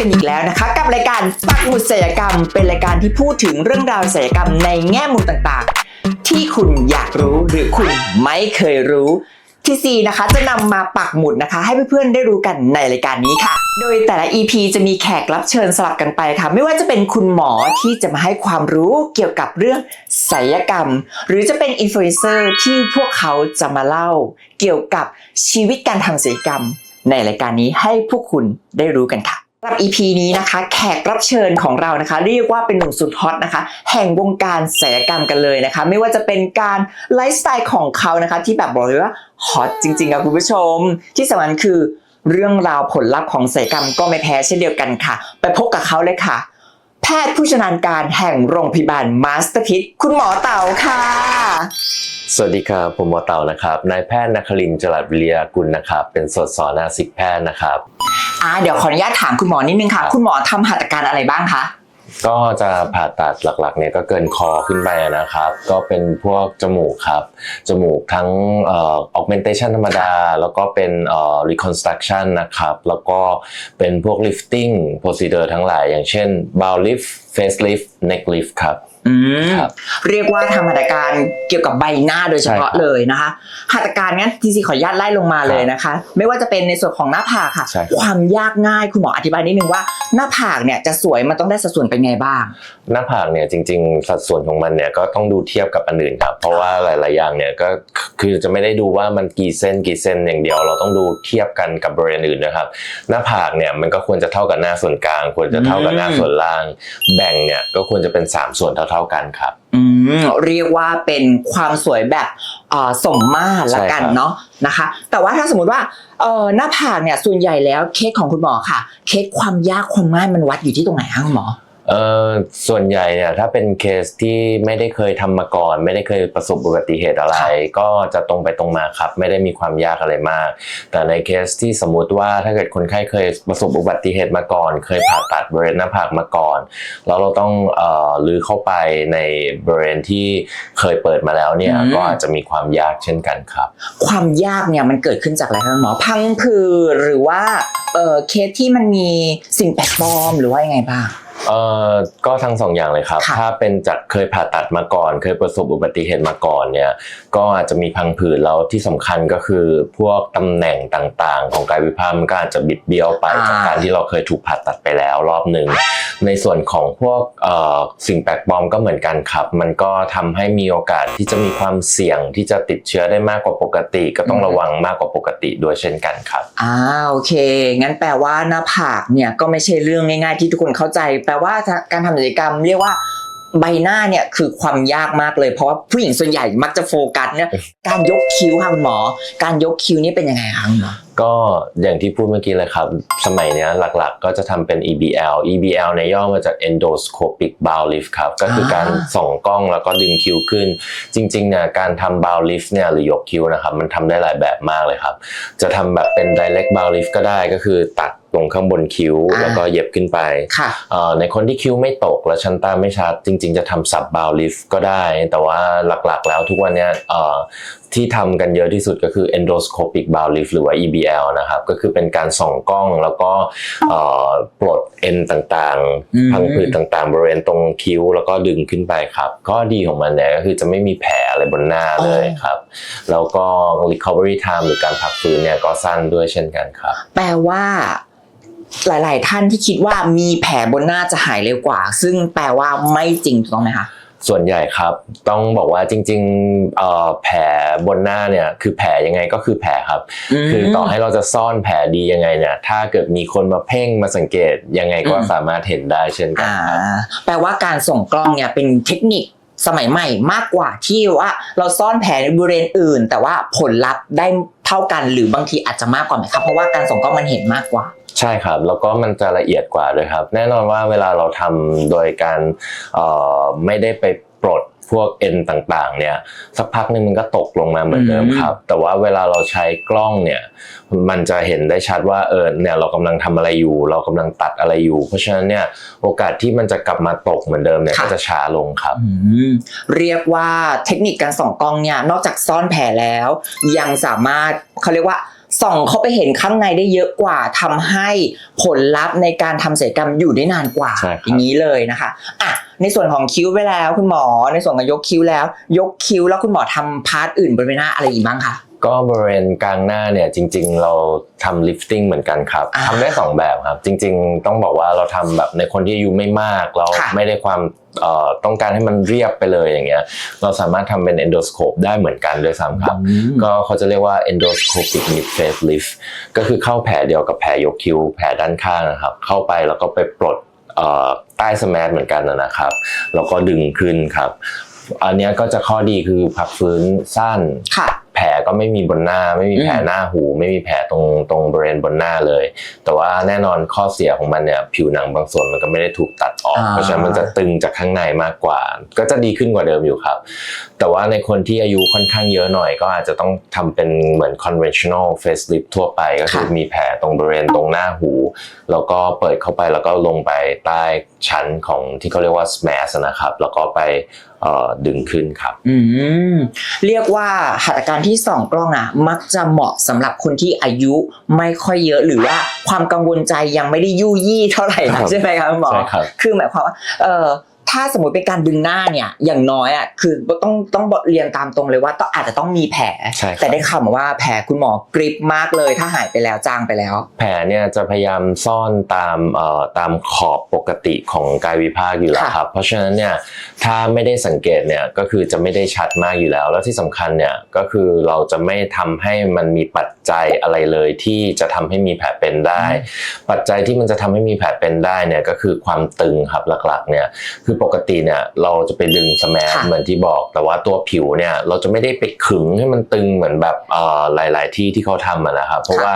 กันอีกแล้วนะคะ กับรายการปักหมุดศัลยกรรม เป็นรายการที่พูดถึงเรื่องราวศัลยกรรมในแง่มุมต่างๆ ที่คุณอยากรู้หรือคุณไม่เคยรู้ที่ซีนะคะจะนำมาปักหมุดนะคะ ให้เพื่อนๆได้รู้กันในรายการนี้ค่ะ โดยแต่ละ EP จะมีแขกรับเชิญสลับกันไปค่ะ ไม่ว่าจะเป็นคุณหมอที่จะมาให้ความรู้เกี่ยวกับเรื่องศัลยกรรม หรือจะเป็นอินฟลูเอนเซอร์ที่พวกเขาจะมาเล่า เกี่ยวกับชีวิตการทำศัลยกรรม ในรายการนี้ให้พวกคุณได้รู้กันค่ะ สำหรับ EP นี้นะคะ แขกรับเชิญของเรานะคะ เรียกว่าเป็นหนุ่มสุดฮอตนะคะ แห่งวงการศัลยกรรมกันเลยนะคะ ไม่ว่าจะเป็นการไลฟ์สไตล์ของเขานะคะ ที่แบบบอกเลยว่าฮอตจริงๆค่ะคุณผู้ชม ที่สำคัญคือเรื่องราวผลลัพธ์ของศัลยกรรมก็ไม่แพ้เช่นเดียวกันค่ะ ไปพบกับเขาเลยค่ะ แพทย์ผู้ชำนาญการแห่งโรงพยาบาลมาสเตอร์พิษคุณหมอเต่าค่ะ สวัสดีครับ ผมหมอเต่านะครับ นายแพทย์นครินทร์จรัสวิริยากุลนะครับ เป็นสดสอนาสิกแพทย์นะครับอ่าเดี๋ยวขออนุญาตถามคุณหมอนิดนึงค่ะครับคุณหมอทำหัตถการอะไรบ้างคะ ก็จะผ่าตัดหลักๆเนี่ยก็เกินคอขึ้นไปนะครับ ก็เป็นพวกจมูกครับ จมูกทั้งเอ่อ augmentation ธรรมดา แล้วก็เป็นเอ่อ reconstruction นะครับ แล้วก็เป็นพวก lifting procedure ทั้งหลาย อย่างเช่น brow lift face lift neck lift ครับ อืมครับ เรียกว่าทำหัตถการเกี่ยวกับใบหน้าโดยเฉพาะใช่ครับเลยนะคะ หัตถการงั้นทีซีขออนุญาตไล่ลงมาเลยนะคะ ไม่ว่าจะเป็นในส่วนของหน้าผากค่ะ ใช่ครับ ความยากง่ายคุณหมออธิบายนิดนึงว่าหน้าผากเนี่ยจะสวยมันต้องได้สัดส่วนเป็นไงบ้าง หน้าผากเนี่ยจริงๆ สัดส่วนของมันเนี่ยก็ต้องดูเทียบกับอันอื่นครับ เพราะว่าหลาย ๆ อย่างเนี่ยก็คือจะไม่ได้ดูว่ามันกี่เส้นกี่เส้นอย่างเดียว เราต้องดูเทียบกันกับบริเวณอื่นนะครับ หน้าผากเนี่ยมันก็ควรจะเท่ากับหน้าส่วนกลาง ควรจะเท่ากับหน้าส่วนล่าง แบ่งเนี่ยก็ควรจะเป็น 3 ส่วนเท่าๆกันครับ อืมเรียกว่าเป็นความสวยแบบเอ่อสมมาตรละกันใช่ครับ เนาะนะคะ แต่ว่าถ้าสมมติว่าเอ่อหน้าผากเนี่ยส่วนใหญ่แล้วเคสของคุณหมอค่ะ เคสความยากความง่ายมันวัดอยู่ที่ตรงไหนคะคุณหมอ เอ่อส่วนใหญ่เนี่ยถ้าเป็นเคสที่ไม่ได้เคยทำมาก่อน ไม่ได้เคยประสบอุบัติเหตุอะไรครับก็จะตรงไปตรงมาครับ ไม่ได้มีความยากอะไรมาก แต่ในเคสที่สมมุติว่าถ้าเกิดคนไข้เคยประสบอุบัติเหตุมาก่อน เคยผ่าตัดบริเวณหน้าผากมาก่อน แล้วเราต้องเอ่อลื้อเข้าไปในบริเวณที่เคยเปิดมาแล้วเนี่ยอืมก็อาจจะมีความยากเช่นกันครับ ความยากเนี่ยมันเกิดขึ้นจากอะไรคะคุณหมอพังผืดหรือว่าเอ่อเคสที่มันมีสิ่งแปลกปลอมหรือว่ายังไงบ้าง เอ่อก็ทั้งสองอย่างเลยครับ ค่ะถ้าเป็นจากเคยผ่าตัดมาก่อน เคยประสบอุบัติเหตุมาก่อนเนี่ย ก็อาจจะมีพังผืดแล้วที่สำคัญก็คือพวกตำแหน่งต่างๆ ของกายวิภาคมันก็อาจจะบิดเบี้ยวไปอ่า จากการที่เราเคยถูกผ่าตัดไปแล้วรอบหนึ่ง ในส่วนของพวกเอ่อสิ่งแปลกปลอมก็เหมือนกันครับ มันก็ทำให้มีโอกาสที่จะมีความเสี่ยงที่จะติดเชื้อได้มากกว่าปกติ ก็ต้องระวังมากกว่าปกติด้วยเช่นกันครับ อ่าโอเค งั้นแปลว่าหน้าผากเนี่ยก็ไม่ใช่เรื่องง่าย ๆ ที่ทุกคนเข้าใจแปลว่าการทำศัลยกรรมเรียกว่าใบหน้าเนี่ยคือความยากมากเลย เพราะว่าผู้หญิงส่วนใหญ่มักจะโฟกัสเนี่ยการยกคิ้วค่ะคุณหมอ การยกคิ้วนี่เป็นยังไงคะคุณหมอก็อย่างที่พูดเมื่อกี้เลยครับ สมัยเนี้ยหลักๆ ก็จะทำเป็น EBL EBL เนี่ยย่อมาจาก endoscopic brow lift ครับ ก็คือการส่องกล้องแล้วก็ดึงคิ้วขึ้น จริงๆเนี่ยการทำ brow lift เนี่ยหรือยกคิ้วนะครับ มันทำได้หลายแบบมากเลยครับ จะทำแบบเป็น direct brow lift ก็ได้ก็คือตัด ตรงข้างบนคิ้วอ่าแล้วก็เย็บขึ้นไปค่ะเอ่อในคนที่คิ้วไม่ตกและชั้นตาไม่ชัด จริง ๆ จะทำ sub brow lift ก็ได้ แต่ว่าหลักๆ แล้วทุกวันเนี้ยเอ่อที่ทำกันเยอะที่สุดก็คือ endoscopic brow lift หรือว่า EBL นะครับ ก็คือเป็นการส่องกล้องแล้วก็เอ่อปลดเอ็นต่างอืมๆพังผืดต่างๆ บริเวณตรงคิ้ว แล้วก็ดึงขึ้นไปครับก็ดีของมันเนี่ยก็คือจะไม่มีแผลอะไรบนหน้าเลยครับ แล้วก็ recovery time หรือการพักฟื้นเนี่ยก็สั้นด้วยเช่นกันครับ แปลว่า หลาย ๆ ท่านที่คิดว่ามีแผลบนหน้าจะหายเร็วกว่า ซึ่งแปลว่าไม่จริงถูกต้องไหมคะ ส่วนใหญ่ครับ ต้องบอกว่าจริงๆเอ่อแผลบนหน้าเนี่ยคือแผลยังไงก็คือแผลครับมคือต่อให้เราจะซ่อนแผลดียังไงเนี่ย ถ้าเกิดมีคนมาเพ่งมาสังเกตยังไงก็อืมสามารถเห็นได้เช่นกันอ่าครับแปลว่าการส่งกล้องเนี่ยเป็นเทคนิคสมัยใหม่มากกว่าที่ว่าเราซ่อนแผลในบริเวณอื่น แต่ว่าผลลัพธ์ได้เท่ากันหรือบางทีอาจจะมากกว่าไหมครับเพราะว่าการส่งกล้องมันเห็นมากกว่า ใช่ครับ แล้วก็มันจะละเอียดกว่าด้วยครับ แน่นอนว่าเวลาเราทำโดยการเอ่อไม่ได้ไปปลดพวกเอ็นต่างๆ เนี่ยสักพักหนึงมันก็ตกลงมาเหมือนเดิมครับ แต่ว่าเวลาเราใช้กล้องเนี่ยมันจะเห็นได้ชัดว่าเออเนี่ยเรากำลังทำอะไรอยู่ เรากำลังตัดอะไรอยู่ เพราะฉะนั้นเนี่ยโอกาสที่มันจะกลับมาตกเหมือนเดิมเนี่ยค่ะก็จะช้าลงครับอืมเรียกว่าเทคนิคการส่องกล้องเนี่ยนอกจากซ่อนแผลแล้ว ยังสามารถเขาเรียกว่า ส่องเข้าไปเห็นข้างในได้เยอะกว่าทำให้ผลลัพธ์ในการทำศัลยกรรมอยู่ได้นานกว่าใช่ครับ อย่างนี้เลยนะคะอะในส่วนของคิ้วไปแล้วคุณหมอ ในส่วนของยกคิ้วแล้ว ยกคิ้วแล้วคุณหมอทำพาร์ทอื่นบนใบหน้าอะไรอีกบ้างคะ ก็บริเวณกลางหน้าเนี่ยจริง ๆ เราทำลิฟติ้งเหมือนกันครับอ่าทำได้สองแบบครับ จริง ๆ ต้องบอกว่าเราทำแบบในคนที่อายุไม่มากเราค่ะ ไม่ได้ความเอ่อต้องการให้มันเรียบไปเลยอย่างเงี้ยเราสามารถทำเป็น endoscope ได้เหมือนกันด้วยซ้ำครับ ก็เขาจะเรียกว่า endoscopic mid face lift ก็คือเข้าแผลเดียวกับแผลยกคิ้วแผลด้านข้างนะครับ เข้าไปแล้วก็ไปปลดเอ่อใต้สแมทเหมือนกันนะครับ แล้วก็ดึงขึ้นครับ อันเนี้ยก็จะข้อดีคือพักฟื้นสั้น ค่ะ แผล ก็ไม่มีบนหน้า ไม่มีแผลอืมหน้าหูไม่มีแผลตรงตรงบริเวณบนหน้าเลย แต่ว่าแน่นอนข้อเสียของมันเนี่ยผิวหนังบางส่วนมันก็ไม่ได้ถูกตัดออกอ่าเพราะฉะนั้นมันจะตึงจากข้างในมากกว่า ก็จะดีขึ้นกว่าเดิมอยู่ครับ แต่ว่าในคนที่อายุค่อนข้างเยอะหน่อยก็อาจจะต้องทำเป็นเหมือน conventional facelift ทั่วไปก็คือค่ะมีแผลตรงบริเวณตรงหน้าหู แล้วก็เปิดเข้าไปแล้วก็ลงไปใต้ชั้นของที่เขาเรียกว่า smash นะครับ แล้วก็ไปเอ่อดึงขึ้นครับ อืม เรียกว่าหัตถการที่ส่องกล้องอะมักจะเหมาะสำหรับคนที่อายุไม่ค่อยเยอะหรือว่าความกังวลใจยังไม่ได้ยู่ยี่เท่าไหร่ครันะบใช่ไหมครับคุณหมอใช่ครับคือหมายความว่าเอ่อ ถ้าสมมติเป็นการดึงหน้าเนี่ยอย่างน้อยอะคือต้องต้องเรียนตามตรงเลยว่าต้องอาจจะต้องมีแผล ใช่ครับ แต่ได้ข่าวมาว่าแผลคุณหมอกริบมากเลย ถ้าหายไปแล้วจางไปแล้ว แผลเนี่ยจะพยายามซ่อนตามเอ่อตามขอบปกติของกายวิภาคอยู่แล้วค่ะครับ เพราะฉะนั้นเนี่ยถ้าไม่ได้สังเกตเนี่ยก็คือจะไม่ได้ชัดมากอยู่แล้ว แล้วที่สำคัญเนี่ยก็คือเราจะไม่ทำให้มันมีปัจจัยอะไรเลยที่จะทำให้มีแผลเป็นได้ ปัจจัยที่มันจะทำให้มีแผลเป็นได้เนี่ยก็คือความตึงครับหลักๆเนี่ยคือปกติเนี่ยเราจะไปดึงสแมสค่ะเหมือนที่บอก แต่ว่าตัวผิวเนี่ยเราจะไม่ได้ไปขึงให้มันตึงเหมือนแบบเอ่อหลาย ๆ ที่ที่เขาทำอะนะครับ เพราะว่า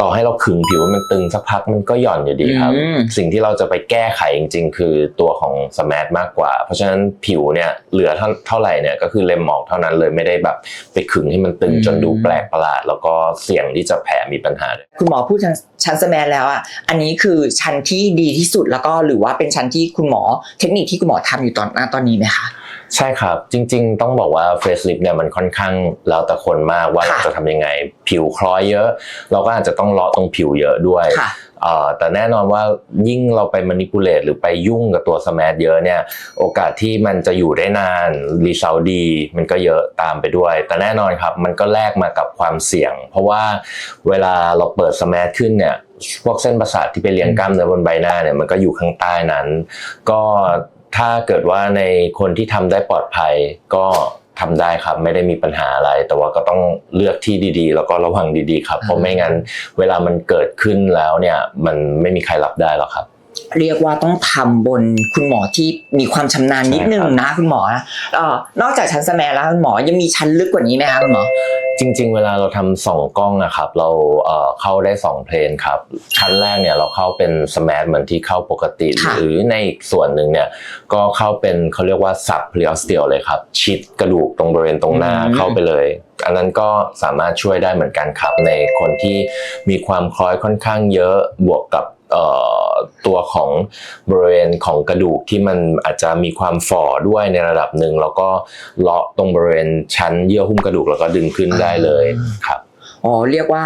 ต่อให้เราขึงผิวให้มันตึงสักพักมันก็หย่อนอยู่ดีครับ อืม สิ่งที่เราจะไปแก้ไขจริง ๆ คือตัวของสแมสมากกว่า เพราะฉะนั้นผิวเนี่ยเหลือเท่าเท่าไหร่เนี่ยก็คือเล็มออกเท่านั้นเลยไม่ได้แบบไปขึงให้มันตึงจนดูแปลกประหลาด แล้วก็เสี่ยงที่จะแผลมีปัญหาด้วย คุณหมอพูดชั้นชั้นสแมนแล้วอะ อันนี้คือชั้นที่ดีที่สุดแล้วก็หรือว่าเป็นชั้นที่คุณหมอเทคนิคที่คุณหมอทำอยู่ตอนณตอนนี้ไหมคะ ใช่ครับ จริง ๆ ต้องบอกว่าเฟซลิฟเนี่ยมันค่อนข้างแล้วแต่คนมากว่าค่ะเราจะทำยังไง ผิวคล้อยเยอะ เราก็อาจจะต้องเลาะตรงผิวเยอะด้วยค่ะเอ่อแต่แน่นอนว่ายิ่งเราไปมานิ p ูเลตหรือไปยุ่งกับตัวสแมทเยอะเนี่ยโอกาสที่มันจะอยู่ได้นานรีเซลดี มันก็เยอะตามไปด้วย แต่แน่นอนครับมันก็แลกมากับความเสี่ยง เพราะว่าเวลาเราเปิดสแมทขึ้นเนี่ยพวกเส้นประสาทที่ไปเลี้ยงกล้ามเนื้อบนใบหน้าเนี่ยมันก็อยู่ข้างใต้นั้น ก็ ถ้าเกิดว่าในคนที่ทำได้ปลอดภัยก็ทำได้ครับไม่ได้มีปัญหาอะไร แต่ว่าก็ต้องเลือกที่ดีๆ แล้วก็ระวังดีๆ ครับ เพราะไม่งั้นเวลามันเกิดขึ้นแล้วเนี่ยมันไม่มีใครรับได้หรอกครับ เรียกว่าต้องทำบนคุณหมอที่มีความชำนาญนิดนึงนะคุณหมอนะเอ่อนอกจากชั้นสแมนแล้วคุณหมอยังมีชั้นลึกกว่านี้ไหมคะคุณหมอจริง ๆ เวลาเราทำสองกล้องนะครับ เราเอ่อเข้าได้สองเพลนครับชั้นแรกเนี่ยเราเข้าเป็นสมาร์ทเหมือนที่เข้าปกติค่ะหรือในอีกส่วนหนึ่งเนี่ยก็เข้าเป็นเขาเรียกว่าสับเพลียสเตียลเลยครับชิดกระดูกตรงบริเวณตรงหน้าอืมเข้าไปเลย อันนั้นก็สามารถช่วยได้เหมือนกันครับในคนที่มีความคล้อยค่อนข้างเยอะบวกกับเอ่อ ตัวของบริเวณของกระดูกที่มันอาจจะมีความฝ่อด้วยในระดับหนึ่งแล้วก็เลาะตรงบริเวณชั้นเยื่อหุ้มกระดูกแล้วก็ดึงขึ้นได้เลยครับอ๋อเรียกว่า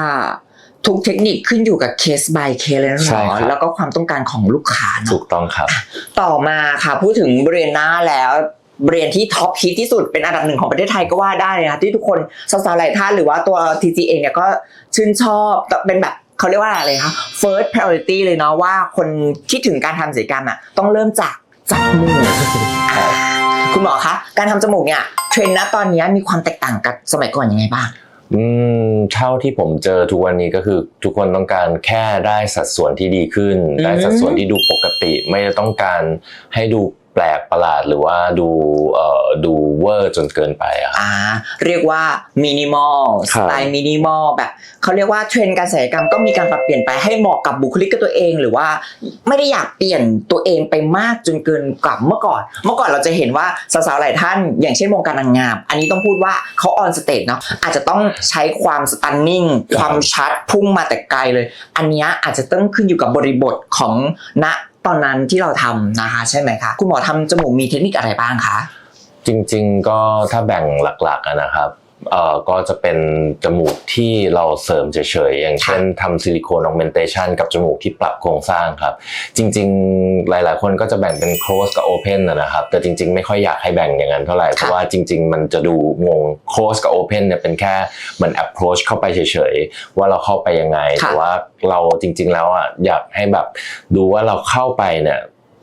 ทุกเทคนิคขึ้นอยู่กับเคส by เคสเลยนะคุณหใช่มอครับแล้วก็ความต้องการของลูกค้าเนถูอะกต้องครับ ต่อมาค่ะพูดถึงบริเวณหน้าแล้วบริเวณที่ท็อปฮิตที่สุดเป็นอันดับหนึ่งของประเทศไทยก็ว่าได้เลยนะที่ทุกคนสาวๆหลายท่านหรือว่าตัว TG เองเนี่ยก็ชื่นชอบแต่เป็นแบบ เขาเรียกว่าอะไรคะ first priority เลยเนาะว่าคนที่ถึงการทำศัลยกรรมอะต้องเริ่มจากจมูกอ่าคุณหมอคะ การทำจมูกเนี่ยเทรนด์ณตอนนี้มีความแตกต่างกับสมัยก่อนยังไงบ้างอืมเท่าที่ผมเจอทุกวันนี้ก็คือทุกคนต้องการแค่ได้สัดส่วนที่ดีขึ้นอืมได้สัดส่วนที่ดูปกติ ไม่ได้ต้องการให้ดู แปลกประหลาดหรือว่าดูเอ่อดูเวอร์จนเกินไปอะครับ อ่าเรียกว่ามินิมอลครัสบไตล์มินิมอลแบบเขาเรียกว่าเทรนด์การศัลยกรรมก็มีการปรับเปลี่ยนไปให้เหมาะกับบุคลิกกับตัวเอง หรือว่าไม่ได้อยากเปลี่ยนตัวเองไปมากจนเกินกับเมื่อก่อน เมื่อก่อนเราจะเห็นว่าสาวๆหลายท่าน อย่างเช่นวงการนางงาม อันนี้ต้องพูดว่าเขาออนสเตจเนาะอาจจะต้องใช้ความสตันนิ่งความชัดพุ่งมาแต่ไกลเลย อันเนี้ยอาจจะต้องขึ้นอยู่กับบริบทของณ ตอนนั้นที่เราทำนะคะใช่ไหมคะ คุณหมอทำจมูกมีเทคนิคอะไรบ้างคะ จริง ๆ ก็ถ้าแบ่งหลักๆอะนะครับ เอ่อก็จะเป็นจมูกที่เราเสริมเฉยๆ อย่างเช่นทำซิลิโคนออกเมนเทชันกับจมูกที่ปรับโครงสร้างครับ จริงๆ หลายๆ คนก็จะแบ่งเป็น close กับ open นะนะครับ แต่จริงๆ ไม่ค่อยอยากให้แบ่งอย่างนั้นเท่าไหร่ เพราะว่าจริง ๆ มันจะดูงง close กับ open เนี่ยเป็นแค่เหมือน approach เข้าไปเฉยๆ ว่าเราเข้าไปยังไงค่ะแต่ว่าเราจริง ๆ แล้วอะอยากให้แบบดูว่าเราเข้าไปเนี่ย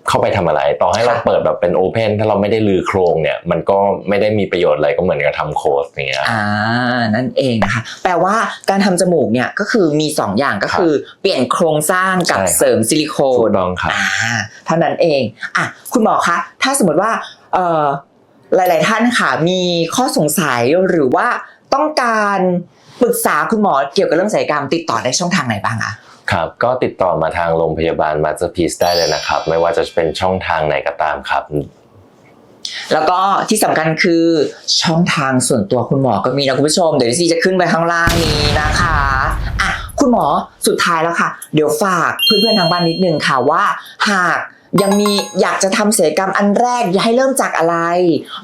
เข้าไปทำอะไร ต่อให้เราเปิดแบบเป็น open ถ้าเราไม่ได้ลือโครงเนี่ย มันก็ไม่ได้มีประโยชน์อะไรก็เหมือนกับทำโค้ดอย่างเงี้ยอ่านั่นเองนะคะ แปลว่าการทำจมูกเนี่ยก็คือมี 2 อย่างก็คือเปลี่ยนโครงสร้างกับใช่ครับเสริมซิลิโคถูนกต้องครับอ่าเท่านั้นเองอะคุณหมอคะถ้าสมมติว่าเอ่อหลาย ๆ ท่านค่ะมีข้อสงสัยหรือว่าต้องการปรึกษาคุณหมอเกี่ยวกับเรื่องศัลยกรรมติดต่อได้ช่องทางไหนบ้างอะ ครับก็ติดต่อมาทางโรงพยาบาลมาสเตอร์พีซได้เลยนะครับ ไม่ว่าจะเป็นช่องทางไหนก็ตามครับแล้วก็ที่สำคัญคือช่องทางส่วนตัวคุณหมอก็มีนะคุณผู้ชม เดี๋ยวดิซี่จะขึ้นไปข้างล่างนี้นะคะอะคุณหมอสุดท้ายแล้วค่ะ เดี๋ยวฝากเพื่อนๆทางบ้านนิดนึงค่ะว่า หากยังมีอยากจะทำศัลยกรรมอันแรกอยากให้เริ่มจากอะไร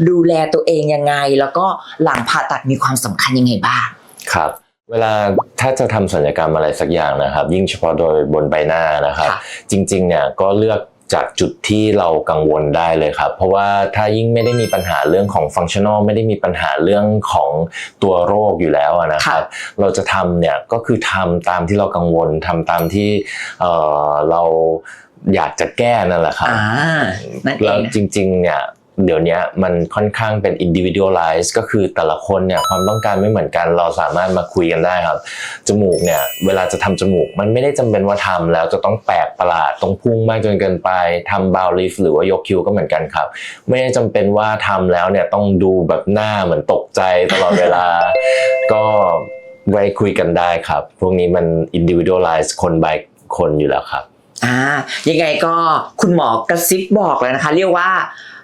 ดูแลตัวเองยังไง แล้วก็หลังผ่าตัดมีความสำคัญยังไงบ้างครับ เวลาถ้าจะทำศัลยกรรมอะไรสักอย่างนะครับ ยิ่งเฉพาะโดยบนใบหน้านะครับค่ะจริงๆเนี่ยก็เลือกจากจุดที่เรากังวลได้เลยครับ เพราะว่าถ้ายิ่งไม่ได้มีปัญหาเรื่องของฟังชั่นอลไม่ได้มีปัญหาเรื่องของตัวโรคอยู่แล้วอะนะครับ เราจะทำเนี่ยก็คือทำตามที่เรากังวลทำตามที่เอ่อเราอยากจะแก้นั่นแหละครับอ่านั่นเอแล้วงจริงๆเนี่ย เดี๋ยวนี้มันค่อนข้างเป็น individualized ก็คือแต่ละคนเนี่ยความต้องการไม่เหมือนกัน เราสามารถมาคุยกันได้ครับ จมูกเนี่ยเวลาจะทำจมูก มันไม่ได้จำเป็นว่าทำแล้วจะต้องแปลกประหลาดต้องพุ่งมากจนเกินไปทำบาวลิฟหรือว่ายกคิ้วก็เหมือนกันครับ ไม่ได้จำเป็นว่าทำแล้วเนี่ยต้องดูแบบหน้าเหมือนตกใจตลอดเวลา ก็ไว้คุยกันได้ครับ พวกนี้มัน individualized คน by คนอยู่แล้วครับอ่ายังไงก็คุณหมอกระซิบบอกเลยนะคะ เรียกว่า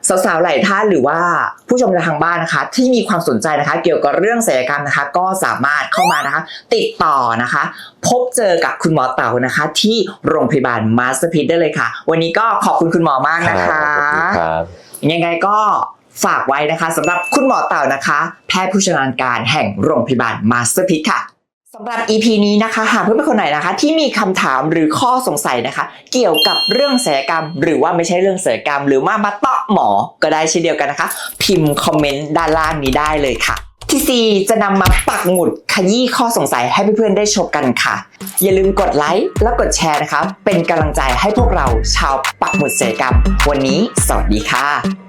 สาวๆหลายท่านหรือว่าผู้ชมทางบ้านนะคะ ที่มีความสนใจนะคะ เกี่ยวกับเรื่องศัลยกรรมนะคะ ก็สามารถเข้ามานะคะ ติดต่อนะคะ พบเจอกับคุณหมอเต๋านะคะ ที่โรงพยาบาลมาสเตอร์พิทได้เลยค่ะ วันนี้ก็ขอบคุณคุณหมอมากนะคะขอบคุณครับยังไงก็ฝากไว้นะคะสำหรับคุณหมอเต่านะคะ แพทย์ผู้ชำนาญการแห่งโรงพยาบาลมาสเตอร์พิทค่ะ สำหรับ EP นี้นะคะ หากเพื่อนๆคนไหนนะคะ ที่มีคำถามหรือข้อสงสัยนะคะ เกี่ยวกับเรื่องศัลยกรรม หรือว่าไม่ใช่เรื่องศัลยกรรม หรือว่ามาเตาะหมอก็ได้เช่นเดียวกันนะคะ พิมพ์คอมเมนต์ด้านล่างนี้ได้เลยค่ะที่ซีจะนำมาปักหมุดขยี้ข้อสงสัยให้เพื่อนๆได้ชมกันค่ะ อย่าลืมกดไลค์และกดแชร์นะคะ เป็นกำลังใจให้พวกเราชาวปักหมุดศัลยกรรม วันนี้สวัสดีค่ะ